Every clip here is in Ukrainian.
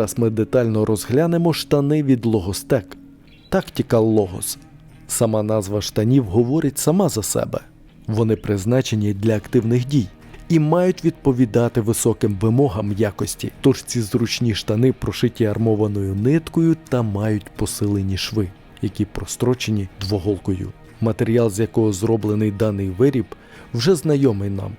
Зараз ми детально розглянемо штани від Logostec. Tactical Logos. Сама назва штанів говорить сама за себе. Вони призначені для активних дій і мають відповідати високим вимогам якості. Тож ці зручні штани прошиті армованою ниткою та мають посилені шви, які прострочені двоголкою. Матеріал, з якого зроблений даний виріб, вже знайомий нам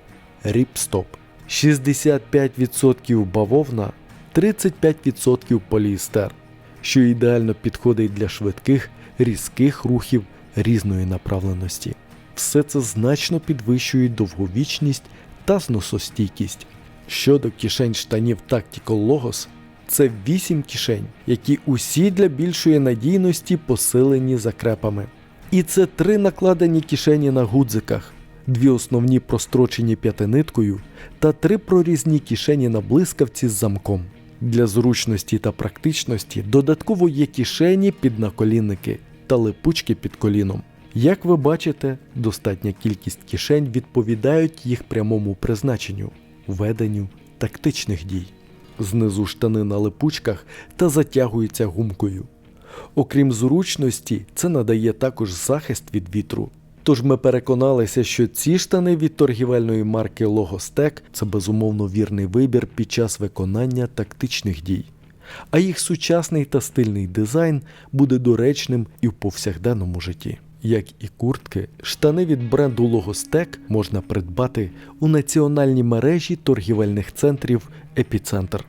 Ріпстоп. 65% бавовна, 35% поліестер, що ідеально підходить для швидких, різких рухів різної направленості. Все це значно підвищує довговічність та зносостійкість. Щодо кишень штанів Tactical Logos, це 8 кишень, які усі для більшої надійності посилені закрепами. І це три накладені кишені на гудзиках, дві основні прострочені п'ятиниткою та три прорізні кишені на блискавці з замком. Для зручності та практичності додатково є кишені під наколінники та липучки під коліном. Як ви бачите, достатня кількість кишень відповідають їх прямому призначенню веденню тактичних дій. Знизу штани на липучках та затягуються гумкою. Окрім зручності, це надає також захист від вітру. Тож ми переконалися, що ці штани від торгівельної марки Logostec – це безумовно вірний вибір під час виконання тактичних дій. А їх сучасний та стильний дизайн буде доречним і в повсякденному житті. Як і куртки, штани від бренду Logostec можна придбати у національній мережі торгівельних центрів Епіцентр.